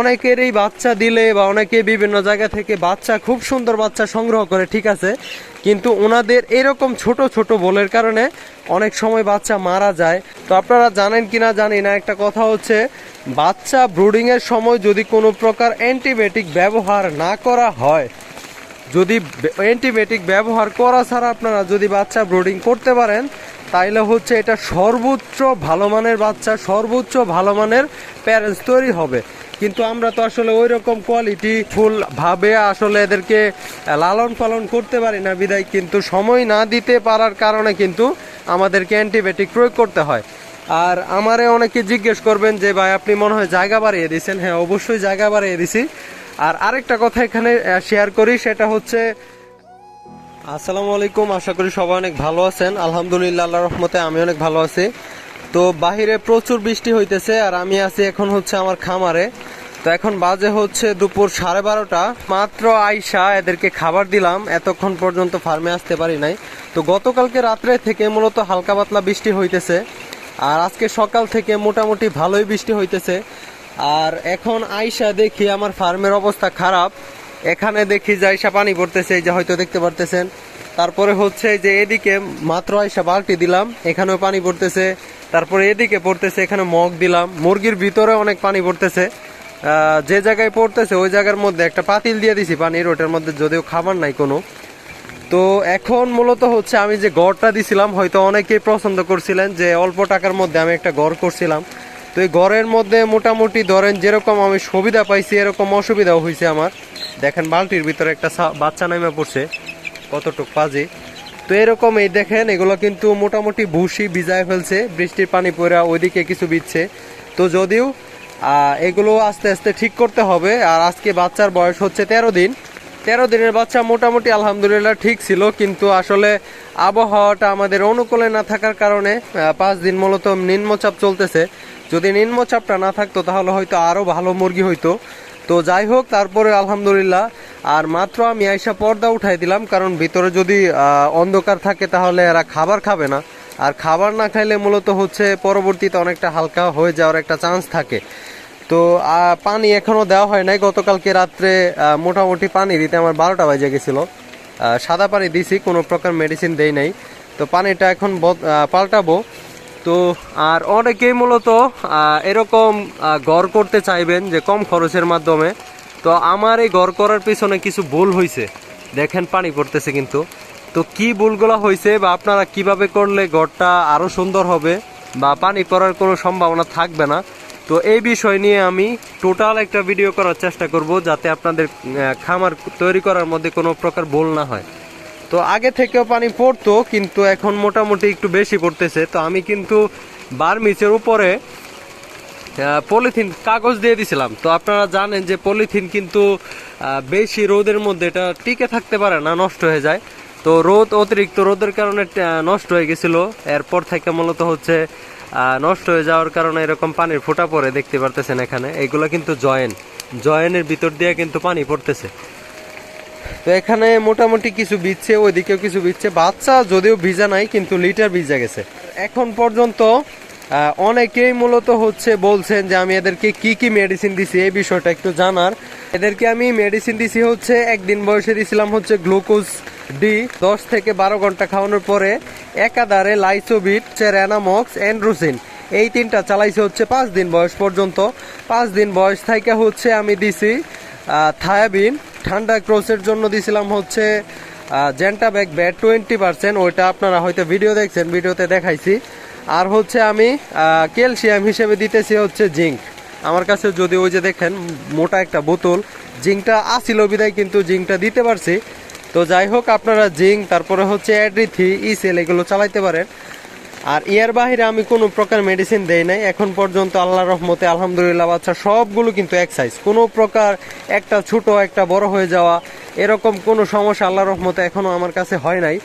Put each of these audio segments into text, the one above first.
অনেকেরই বাচ্চা দিলে বা অনেকে বিভিন্ন জায়গা থেকে বাচ্চা, খুব সুন্দর বাচ্চা সংগ্রহ করে, ঠিক আছে? কিন্তু ওনাদের এরকম ছোট ছোট বলের কারণে অনেক সময় বাচ্চা মারা যায়। তো আপনারা জানেন কিনা জানি না, একটা কথা হচ্ছে, বাচ্চা ব্রুডিংয়ের সময় যদি কোনো প্রকার অ্যান্টিবায়োটিক ব্যবহার না করা হয়, যদি অ্যান্টিবায়োটিক ব্যবহার করা ছাড়া আপনারা যদি বাচ্চা ব্রুডিং করতে পারেন, তাইলে হচ্ছে এটা সর্বোচ্চ ভালো মানের বাচ্চা, সর্বোচ্চ ভালো মানের প্যারেন্টস তৈরি হবে। কিন্তু আমরা তো আসলে ওই রকম কোয়ালিটি ফুল ভাবে আসলে এদেরকে লালন পালন করতে পারি না বিদায়, কিন্তু সময় না দিতে পারার কারণে কিন্তু আমাদেরকে অ্যান্টিবায়োটিক প্রয়োগ করতে হয়। আর আমারে অনেকে জিজ্ঞেস করবেন যে, ভাই, আপনি মনে হয় জায়গা বাড়িয়ে দিয়েছেন হ্যাঁ অবশ্যই জায়গা বাড়িয়ে দিছি। আর আরেকটা কথা এখানে শেয়ার করি, সেটা হচ্ছে, আসসালামু আলাইকুম, আশা করি সবাই অনেক ভালো আছেন। আলহামদুলিল্লাহ আল্লাহ রহমতে আমি অনেক ভালো আছি। তো বাহিরে প্রচুর বৃষ্টি হইতেছে আর আমি আছি এখন হচ্ছে আমার খামারে। তো এখন বাজে হচ্ছে দুপুর সাড়ে বারোটা। মাত্র আইসা এদেরকে খাবার দিলাম। এতক্ষণ পর্যন্ত ফার্মে আসতে পারি নাই। তো গতকালকে রাত্রে থেকে মূলত হালকা পাতলা বৃষ্টি হইতেছে। আর আজকে সকাল থেকে মোটামুটি ভালোই বৃষ্টি হইতেছে। আর এখন আইসা দেখি আমার ফার্মের অবস্থা খারাপ। এখানে দেখি যে আইসা পানি পড়তেছে, এই যে হয়তো দেখতে পারতেছেন। তারপরে হচ্ছে যে এদিকে মাত্র আইসা বালতি দিলাম, এখানেও পানি পড়তেছে, তারপরে এদিকে পড়তেছে, এখানে মগ দিলাম, মুরগির ভিতরে অনেক পানি পড়তেছে যে জায়গায় পড়তেছে ওই জায়গার মধ্যে একটা পাতিল দিয়ে দিছি পানির, ওটার মধ্যে যদিও খাবার নাই কোনো। তো এখন মূলত হচ্ছে আমি যে গড়টা দিছিলাম, হয়তো অনেকেই পছন্দ করছিলেন যে অল্প টাকার মধ্যে আমি একটা গড় করছিলাম। তো এই গড়ের মধ্যে মোটামুটি ধরেন যেরকম আমি সুবিধা পাইছি, এরকম অসুবিধাও হয়েছে আমার। দেখেন বালতির ভিতরে একটা বাচ্চা নামে পড়ছে। কতটুক পাজি তো এরকম এই দেখেন, এগুলো কিন্তু মোটামুটি ভুসি ভিজায় ফেলছে, বৃষ্টির পানি পড়া ওইদিকে কিছু বিচ্ছে। তো যদিও এগুলো আস্তে আস্তে ঠিক করতে হবে, আর আজকে বাচ্চার বয়স হচ্ছে তেরো দিন। তেরো দিনের বাচ্চা মোটামুটি আলহামদুলিল্লাহ ঠিক ছিল, কিন্তু আসলে আবহাওয়াটা আমাদের অনুকূলে না থাকার কারণে পাঁচ দিন মূলত নিম্নচাপ চলতেছে। যদি নিম্নচাপটা না থাকতো, তাহলে হয়তো আরও ভালো মুরগি হইতো। তো যাই হোক, তারপরে আলহামদুলিল্লাহ আর মাত্র আমি আইসা পর্দা উঠাই দিলাম, কারণ ভিতরে যদি অন্ধকার থাকে তাহলে এরা খাবার খাবে না। আর খাবার না খাইলে মূলত হচ্ছে পরবর্তীতে অনেকটা হালকা হয়ে যাওয়ার একটা চান্স থাকে। তো পানি এখনও দেওয়া হয় নাই। গতকালকে রাত্রে মোটামুটি পানি দিতে আমার বারোটা বাজে গেছিল। সাদা পানি দিছি, কোনো প্রকার মেডিসিন দেই নাই। তো পানিটা এখন পাল্টাবো। তো, আর অনেকেই মূলত এরকম গড় করতে চাইবেন যে কম খরচের মাধ্যমে। তো আমার এই গড় করার পিছনে কিছু ভুল হয়েছে দেখেন, পানি পড়তেছে কিন্তু। তো কি ভুলগুলো হয়েছে বা আপনারা কীভাবে করলে গড়টা আরও সুন্দর হবে বা পানি পড়ার কোনো সম্ভাবনা থাকবে না? তো এই বিষয় নিয়ে আমি টোটাল একটা ভিডিও করার চেষ্টা করব যাতে আপনাদের খামার তৈরি করার মধ্যে কোনো প্রকার ভুল না হয়। তো আগে থেকেও পানি পড়তো, কিন্তু এখন মোটামুটি একটু বেশি পড়তেছে। তো আমি কিন্তু বার মিচের উপরে পলিথিন কাগজ দিয়ে দিছিলাম। তো আপনারা জানেন যে পলিথিন কিন্তু বেশি রোদের মধ্যে এটা টিকে থাকতে পারে না, নষ্ট হয়ে যায়। তো রোদ, অতিরিক্ত রোদের কারণে নষ্ট হয়ে গেছিল। এরপর থেকে মূলত হচ্ছে নষ্ট হয়ে যাওয়ার কারণে এরকম পানির ফোঁটা পড়ে, দেখতে পারতেছেন এখানে। এগুলো কিন্তু জয়েন। জয়েনের ভিতর দিয়ে কিন্তু পানি পড়তেছে। তো এখানে মোটামুটি কিছু বিচ্ছে ওইদিকেও কিছু বিচ্ছে বাচ্চা যদিও ভিজা নাই, কিন্তু লিটার ভিজা গেছে। এখন পর্যন্ত অনেকেই মূলত হচ্ছে বলছেন যে আমি এদেরকে কি কি মেডিসিন দিছি, এই বিষয়টা একটু জানার। এদেরকে আমি মেডিসিন দিছি হচ্ছে, একদিন বয়সে দিছিলাম হচ্ছে গ্লুকোজ ডি দশ থেকে বারো ঘণ্টা খাওয়ানোর পরে একাধারে লাইসোবিট রেনামক্স অ্যান্ড্রোসিন এই তিনটা চালাইছে হচ্ছে পাঁচ দিন বয়স পর্যন্ত। পাঁচ দিন বয়স থেকে হচ্ছে আমি দিছি থায়াবিন ঠান্ডা ক্রসের জন্য দিছিলাম হচ্ছে জেন্টা ব্যাগ ব্যাট টোয়েন্টি পার্সেন্ট ওইটা আপনারা হয়তো ভিডিও দেখছেন ভিডিওতে দেখাইছি। আর হচ্ছে আমি ক্যালসিয়াম হিসেবে দিতেছি হচ্ছে জিঙ্ক। আমার কাছে যদি ওই যে দেখেন, মোটা একটা বোতল, জিঙ্কটা আসিল বিদায় কিন্তু জিঙ্কটা দিতে পারছি। তো যাই হোক, আপনারা জিঙ্ক, তারপরে হচ্ছে অ্যাড্রিথি, ইসেল এগুলো চালাইতে পারেন। আর ইয়ার বাহিরে আমি কোনো প্রকার মেডিসিন দেই নাই। এখন পর্যন্ত আল্লাহ রহমতে, আলহামদুলিল্লাহ বাচ্চা সবগুলো কিন্তু এক সাইজ কোনো প্রকার একটা ছোট, একটা বড় হয়ে যাওয়া, এরকম কোনো সমস্যা আল্লাহ রহমতে এখনও আমার কাছে হয় নাই।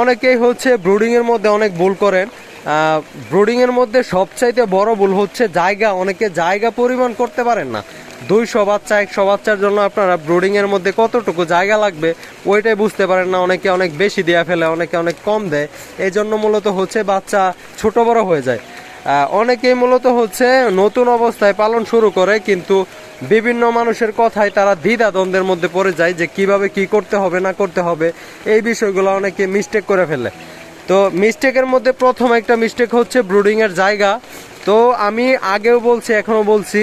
অনেকেই হচ্ছে ব্রুডিং এর মধ্যে অনেক ভুল করেন। ব্রুডিং এর মধ্যে সবচাইতে বড় ভুল হচ্ছে জায়গা। অনেকে জায়গা পরিমাণ করতে পারেন না। দুইশো বাচ্চা, একশো বাচ্চার জন্য আপনারা ব্রুডিং এর মধ্যে কতটুকু জায়গা লাগবে, ওইটাই বুঝতে পারেন না। অনেকে অনেক বেশি দেয়া ফেলে, অনেকে অনেক কম দেয়। এই জন্য মূলত হচ্ছে বাচ্চা ছোট বড় হয়ে যায়। অনেকেই মূলত হচ্ছে নতুন অবস্থায় পালন শুরু করে, কিন্তু বিভিন্ন মানুষের কথায় তারা দ্বিধা দ্বন্দ্বের মধ্যে পড়ে যায় যে কীভাবে কি করতে হবে, না করতে হবে। এই বিষয়গুলো অনেকে মিস্টেক করে ফেলে। তো মিস্টেকের মধ্যে প্রথম একটা মিস্টেক হচ্ছে ব্রুডিং এর জায়গা। তো আমি আগেও বলছি এখনও বলছি,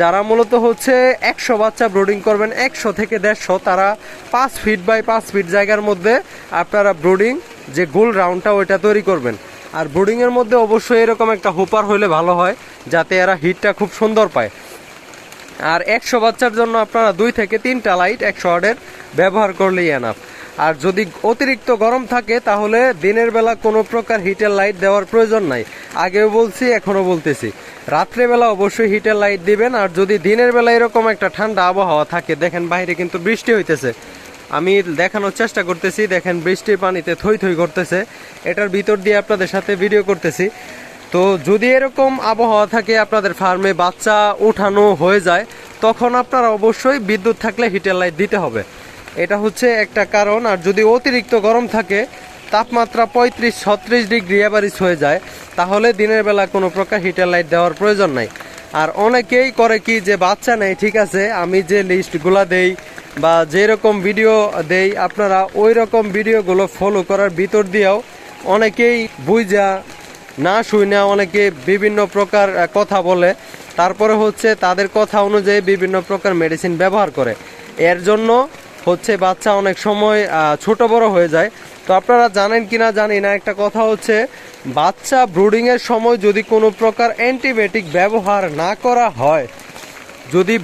যারা মূলত হচ্ছে একশো বাচ্চা ব্রুডিং করবেন, একশো থেকে দেড়শো, তারা পাঁচ ফিট বাই পাঁচ ফিট জায়গার মধ্যে আপনারা ব্রুডিং যে গোল রাউন্ডটা ওইটা তৈরি করবেন। আর ব্রুডিং এর মধ্যে অবশ্যই এরকম একটা হোপার হলে ভালো হয়, যাতে এরা হিটটা খুব সুন্দর পায়। আর একশো বাচ্চার জন্য আপনারা দুই থেকে তিনটা লাইট একশো ওয়ার্ডের ব্যবহার করলেই এনাফ আর যদি অতিরিক্ত গরম থাকে, তাহলে দিনের বেলা কোনো প্রকার হিটের লাইট দেওয়ার প্রয়োজন নাই। আগেও বলছি, এখনও বলতেছি। রাত্রেবেলা অবশ্যই হিটের লাইট দিবেন, আর যদি দিনের বেলা এরকম একটা ঠান্ডা আবহাওয়া থাকে, দেখেন বাইরে কিন্তু বৃষ্টি হইতেছে। আমি দেখানোর চেষ্টা করতেছি, দেখেন বৃষ্টির পানিতে থই থই করতেছে। এটার ভিতর দিয়ে আপনাদের সাথে ভিডিও করতেছি। তো যদি এরকম আবহাওয়া থাকে, আপনাদের ফার্মে বাচ্চা উঠানো হয়ে যায়, তখন আপনারা অবশ্যই বিদ্যুৎ থাকলে হিটের লাইট দিতে হবে। এটা হচ্ছে একটা কারণ, আর যদি অতিরিক্ত গরম থাকে, তাপমাত্রা পঁয়ত্রিশ, ছত্রিশ ডিগ্রি অ্যাভারেজ হয়ে যায়, তাহলে দিনের বেলা কোনো প্রকার হিটার লাইট দেওয়ার প্রয়োজন নাই। আর অনেকেই করে কি যে, বাচ্চা নেই, ঠিক আছে, আমি যে লিস্টগুলা দেই বা যেরকম ভিডিও দেই, আপনারা ওই রকম ভিডিওগুলো ফলো করার ভিতর দিয়েও অনেকেই বুঝা না শুনে অনেকে বিভিন্ন প্রকার কথা বলে। তারপরে হচ্ছে তাদের কথা অনুযায়ী বিভিন্ন প্রকার মেডিসিন ব্যবহার করে। এর জন্য হচ্ছে বাচ্চা অনেক সময় ছোট বড় হয়ে যায়। তো আপনারা জানেন কি না জানি না, একটা কথা হচ্ছে, বাচ্চা ব্রুডিং এর সময় যদি কোনো প্রকার অ্যান্টিবায়োটিক ব্যবহার না করা হয়, যদি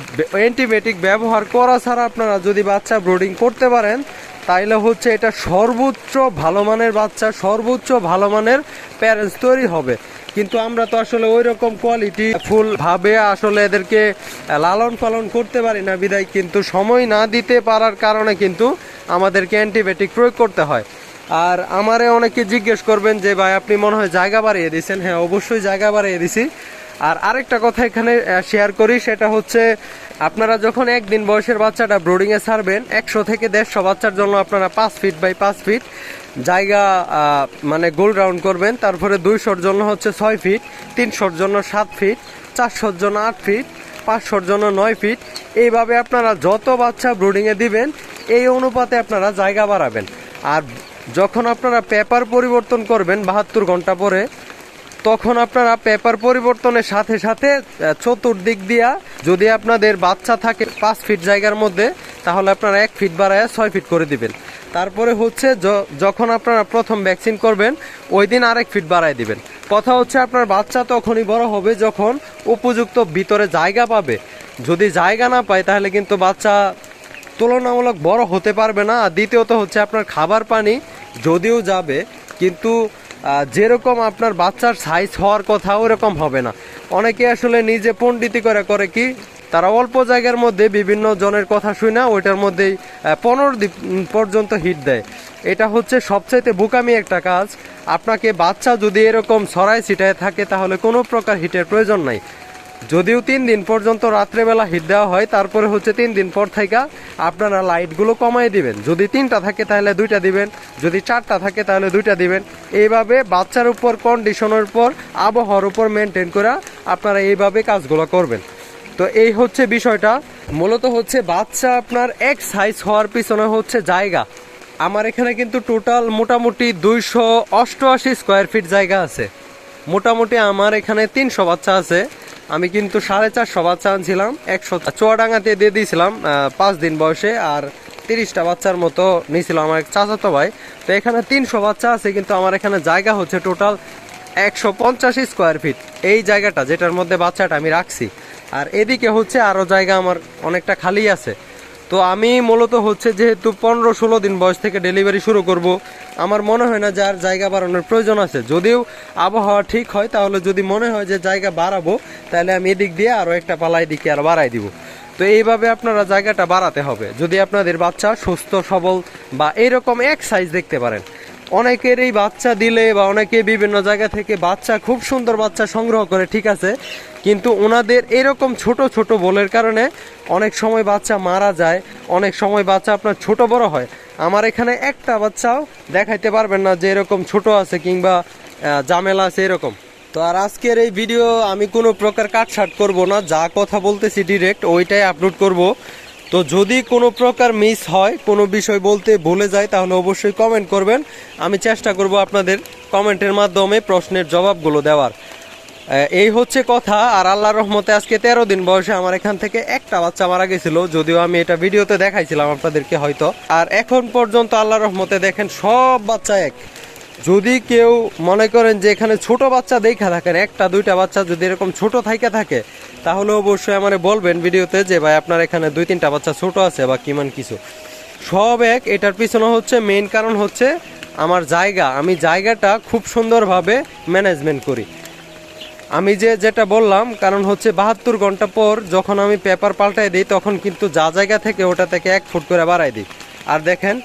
অ্যান্টিবায়োটিক ব্যবহার করা ছাড়া আপনারা যদি বাচ্চা ব্রুডিং করতে পারেন, তাইলে হচ্ছে এটা সর্বোচ্চ ভালো মানের বাচ্চা, সর্বোচ্চ ভালো মানের প্যারেন্টস তৈরি হবে। কিন্তু আমরা তো আসলে ওই রকম কোয়ালিটি ফুল ভাবে আসলে এদেরকে লালন পালন করতে পারি না বিদায়, কিন্তু সময় না দিতে পারার কারণে কিন্তু আমাদেরকে অ্যান্টিবায়োটিক প্রয়োগ করতে হয়। আর আমারে অনেকে জিজ্ঞেস করবেন যে, ভাই, আপনি মনে হয় জায়গা বাড়িয়ে দিয়েছেন হ্যাঁ অবশ্যই জায়গা বাড়িয়ে দিছি। আর আরেকটা কথা এখানে শেয়ার করি, সেটা হচ্ছে আপনারা যখন একদিন বয়সের বাচ্চাটা ব্রোডিংয়ে ছাড়বেন, একশো থেকে দেড়শো বাচ্চার জন্য আপনারা পাঁচ ফিট বাই পাঁচ ফিট জায়গা মানে গোল রাউন্ড করবেন। তারপরে দুইশোর জন্য হচ্ছে ছয় ফিট তিনশোর জন্য সাত ফিট চারশোর জন্য আট ফিট পাঁচশোর জন্য নয় ফিট এইভাবে আপনারা যত বাচ্চা ব্রুডিংয়ে দিবেন, এই অনুপাতে আপনারা জায়গা বাড়াবেন। আর যখন আপনারা পেপার পরিবর্তন করবেন বাহাত্তর ঘণ্টা পরে তখন আপনারা পেপার পরিবর্তনের সাথে সাথে চতুর্দিক দিয়া যদি আপনাদের বাচ্চা থাকে পাঁচ ফিট জায়গার মধ্যে, তাহলে আপনারা এক ফিট বাড়ায় ছয় ফিট করে দিবেন। তারপরে হচ্ছে যখন আপনারা প্রথম ভ্যাকসিন করবেন, ওই দিন আরেক ফিট বাড়ায় দিবেন। কথা হচ্ছে আপনার বাচ্চা তখনই বড় হবে যখন উপযুক্ত ভিতরে জায়গা পাবে। যদি জায়গা না পায়, তাহলে কিন্তু বাচ্চা তুলনামূলক বড় হতে পারবে না। আর দ্বিতীয়ত হচ্ছে আপনার খাবার পানি যদিও যাবে, কিন্তু যেরকম আপনার বাচ্চার সাইজ হওয়ার কথা, ওরকম হবে না। অনেকে আসলে নিজে পণ্ডিতি করে করে কি, তারা অল্প জায়গার মধ্যে বিভিন্ন জনের কথা শুনে ওইটার মধ্যেই পনেরো পর্যন্ত হিট দেয়। এটা হচ্ছে সবচাইতে বোকামি একটা কাজ। আপনাকে বাচ্চা যদি এরকম সরাই ছিটায় থাকে, তাহলে কোনো প্রকার হিটের প্রয়োজন নাই। যদিও তিন দিন পর্যন্ত রাত্রেবেলা হিট দেওয়া হয়, তারপরে হচ্ছে তিন দিন পর থেকে আপনারা লাইটগুলো কমাই দিবেন। যদি তিনটা থাকে তাহলে দুইটা দিবেন, যদি চারটা থাকে তাহলে দুইটা দিবেন। এইভাবে বাচ্চার উপর কন্ডিশনের উপর, আবহাওয়ার উপর মেনটেন করে আপনারা এইভাবে কাজগুলো করবেন। তো এই হচ্ছে বিষয়টা। মূলত হচ্ছে বাচ্চা আপনার এক সাইজ হওয়ার পিছনে হচ্ছে জায়গা। আমার এখানে কিন্তু টোটাল মোটামুটি দুইশো অষ্টআশি স্কোয়ার ফিট জায়গা আছে। মোটামুটি আমার এখানে তিনশো বাচ্চা আছে। আমি কিন্তু সাড়ে চারশো বাচ্চা আনছিলাম, একশো চুয়াডাঙ্গাতে দিয়ে দিয়েছিলাম পাঁচ দিন বয়সে, আর তিরিশটা বাচ্চার মতো নিয়েছিল আমার চাচাতো ভাই। তো এখানে তিনশো বাচ্চা আছে, কিন্তু আমার এখানে জায়গা হচ্ছে টোটাল একশো পঞ্চাশ স্কোয়ার ফিট। এই জায়গাটা যেটার মধ্যে বাচ্চাটা আমি রাখছি। আর এদিকে হচ্ছে আরও জায়গা আমার অনেকটা খালি আছে। তো আমি মূলত হচ্ছে যেহেতু পনেরো ষোলো দিন বয়স থেকে ডেলিভারি শুরু করব, আমার মনে হয় না যার জায়গা বাড়ানোর প্রয়োজন আছে। যদিও আবহাওয়া ঠিক হয়, তাহলে যদি মনে হয় যে জায়গা বাড়াবো, তাহলে আমি এদিক দিয়ে আরও একটা পালা এদিকে আর বাড়াই দিব। তো এইভাবে আপনারা জায়গাটা বাড়াতে হবে। যদি আপনাদের বাচ্চা সুস্থ, সবল বা এরকম এক সাইজ দেখতে পারেন অনেকেরই বাচ্চা দিলে বা অনেকে বিভিন্ন জায়গা থেকে বাচ্চা, খুব সুন্দর বাচ্চা সংগ্রহ করে, ঠিক আছে? কিন্তু ওনাদের এরকম ছোট ছোট বলের কারণে অনেক সময় বাচ্চা মারা যায়, অনেক সময় বাচ্চা আপনার ছোট বড় হয়। আমার এখানে একটা বাচ্চাও দেখাইতে পারবেন না যে এরকম ছোট আছে কিংবা জামেলা আছে এরকম। তো আর আজকের এই ভিডিও আমি কোনো প্রকার কাটছাট করব না, যা কথা বলতেছি ডিরেক্ট ওইটাই আপলোড করব। তো যদি কোনো প্রকার মিস হয়, কোনো বিষয় বলতে ভুলে যায়, তাহলে অবশ্যই কমেন্ট করবেন। আমি চেষ্টা করব আপনাদের কমেন্টের মাধ্যমে প্রশ্নের জবাবগুলো দেওয়ার। এই হচ্ছে কথা, আর আল্লাহর রহমতে আজকে তেরো দিন বয়সে আমার এখান থেকে একটা বাচ্চা মারা গেছিল, যদিও আমি এটা ভিডিওতে দেখাইছিলাম আপনাদেরকে হয়তো। আর এখন পর্যন্ত আল্লাহর রহমতে দেখেন সব বাচ্চা এক। যদি কেউ মনে করেন যে এখানে ছোট বাচ্চা দেখা থাকেন, একটা দুইটা বাচ্চা যদি এরকম ছোট থাইকা থাকে তাহলে অবশ্যই আমারে বলবেন ভিডিওতে যে, ভাই, আপনার এখানে দুই, তিনটা বাচ্চা ছোট আছে বা কিমান কিছু? সব এক, এটার পিছনে হচ্ছে মেইন কারণ হচ্ছে আমার জায়গা। আমি জায়গাটা খুব সুন্দরভাবে ম্যানেজমেন্ট করি। আমি যে, যেটা বললাম, কারণ হচ্ছে বাহাত্তর ঘণ্টা পর যখন আমি পেপার পাল্টাই দিই, তখন কিন্তু যা জায়গা থেকে ওটা থেকে এক ফুট করে বাড়াই দিই। আর দেখেন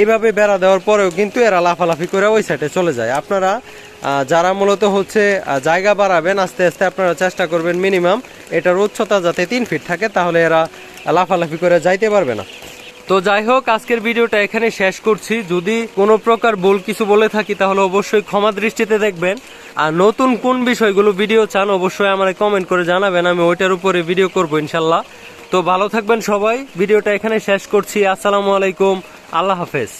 এইভাবে বেড়া দেওয়ার পরেও কিন্তু এরা লাফালাফি করে ওই সাইডে চলে যায়। আপনারা যারা মূলত হচ্ছে জায়গা বাড়াবেন, আস্তে আস্তে আপনারা চেষ্টা করবেন মিনিমাম এটার উচ্চতা যাতে তিন ফিট থাকে, তাহলে এরা লাফালাফি করে যাইতে পারবে না। তো যাই হোক, আজকের ভিডিওটা এখানে শেষ করছি। যদি কোনো প্রকার ভুল কিছু বলে থাকি, তাহলে অবশ্যই ক্ষমা দৃষ্টিতে দেখবেন। আর নতুন কোন বিষয়গুলো ভিডিও চান, অবশ্যই আমার কমেন্ট করে জানাবেন। আমি ওইটার উপরে ভিডিও করব, ইনশাল্লাহ। তো ভালো থাকবেন সবাই। ভিডিওটা এখানে শেষ করছি। আসসালামু আলাইকুম। আল্লাহ হাফেজ।